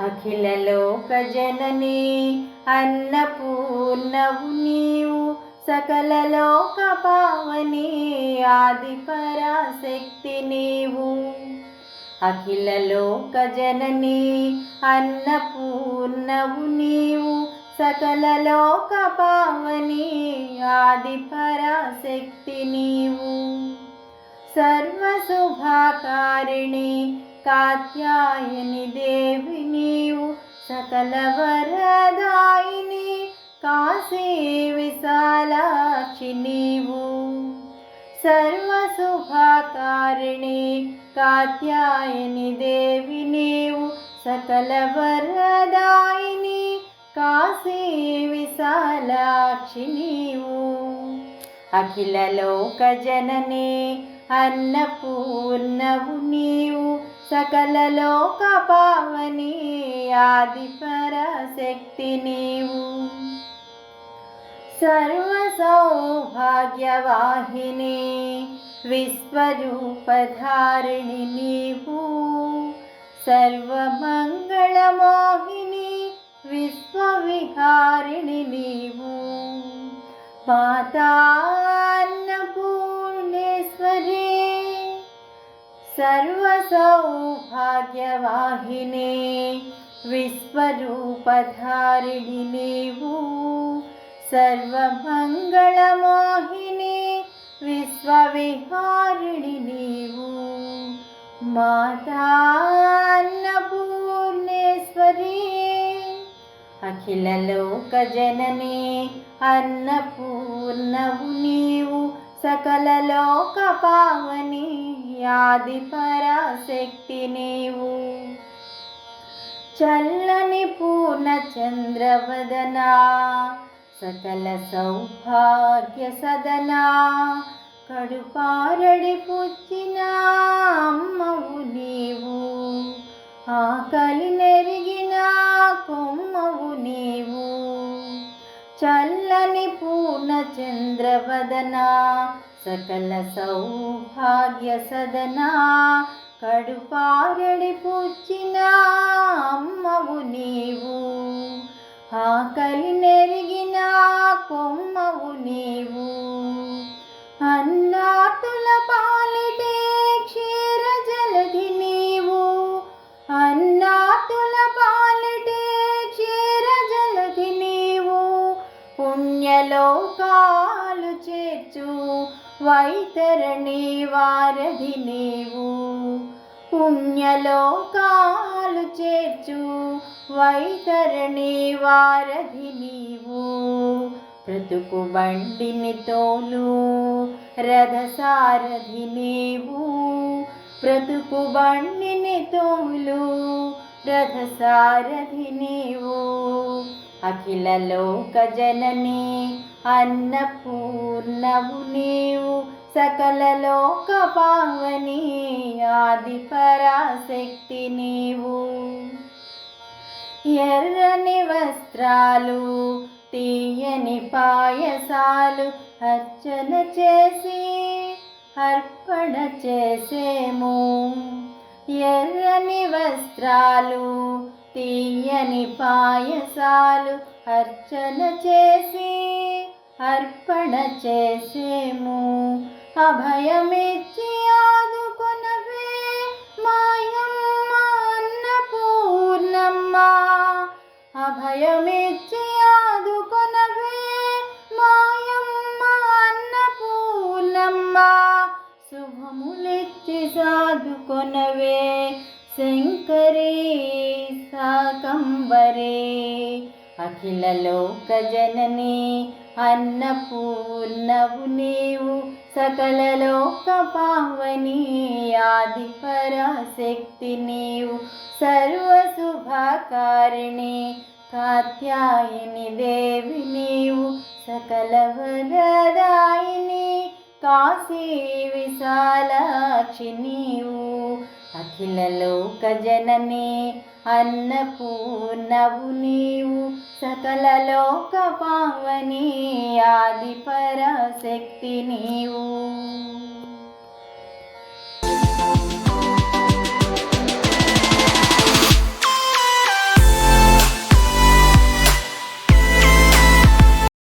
అఖిల లోక జనని అన్నపూర్ణవు నీవు సకల లోక పావని ఆది పరాశక్తి నీవు. అఖిల లోక జననీ అన్నపూర్ణవు నీవు సకల లోక పావని ఆది పరాశక్తి నీవు. సర్వశుభాకారిణి కాత్యాయని దేవి నీవు సకల వరదాయిని కాశీ విశాలాక్షి నీవు. సర్వశుభకారిణి కాత్యాయని దేవి నీవు సకల వరదాయిని కాశీ విశాలాక్షి నీవు. అఖిల లోక జనని అన్నపూర్ణవు నీవు. సకల లోక పావని ఆది పరాశక్తి నీవు. సర్వ సౌభాగ్యవాహిని విశ్వరూపధారిణి నీవు. సర్వమంగళమోహిని విశ్వవిహారిణి నీవు. మాతా సర్వసౌభాగ్యవాహిని విశ్వరూపధారిణి నీవు సర్వమంగళమోహిని విశ్వవిహారిణి నీవు. మాతాన్నపూర్ణేశ్వరి అఖిల లోక జనని అన్నపూర్ణవు నీవు సకల లోక పావని ఆది పరాశక్తి నీవు చల్లని పూర్ణ చంద్రవదనా సకల సౌభాగ్య సదనా కడుపారడి పుచ్చిన అమ్మవు నీవు. ఆకలి నెరిగిన కొమ్మవు నీవు. చల్లని పూర్ణ చంద్రవదనా సకల సౌభాగ్య సదనా కడుపారడి పుచ్చిన అమ్మవు నీవు ఆకలి నెరిగిన వైతరణి వారధి నీవు. పుణ్యలోకాలు చేర్చు వైతరణి వారధి నీవు. బ్రతుకు బండిని తోలు రథసారథి నీవు. బ్రతుకు బండిని తోలు రథసారథి నీవు. అఖిల లోక జనని అన్నపూర్ణవు నీవు సకల లోక పావని ఆది పరాశక్తి నీవు. ఎర్రని వస్త్రాలు తీయని పాయసాలు అర్చన చేసి అర్పణ చేసేము. ఎర్రని వస్త్రాలు తీయని పాయసాలు అర్చన చేసి అర్పణ చేసేము. అభయమిచ్చి ఆదుకొనవే మాయమ్మ అన్నపూర్ణమ్మ. అభయమిచ్చి ఆదుకొనవే మాయమ్మ అన్నపూర్ణమ్మ. శుభములిచ్చి సాదుకొనవే శంకరీ సాకంబరే అఖిల లోక జనని అన్నపూర్ణవు నీవు. సకల లోక పావని ఆది పరాశక్తి నీవు. సర్వశుభకారిణి కాత్యాయిని దేవి నీవు. సకల వరదాయిని కాశీ విశాలాక్షి నీవు. అఖిలలోక జననే అన్నపూర్ణవు నీవు సకల లోక పావని ఆది పరశక్తి నీవు.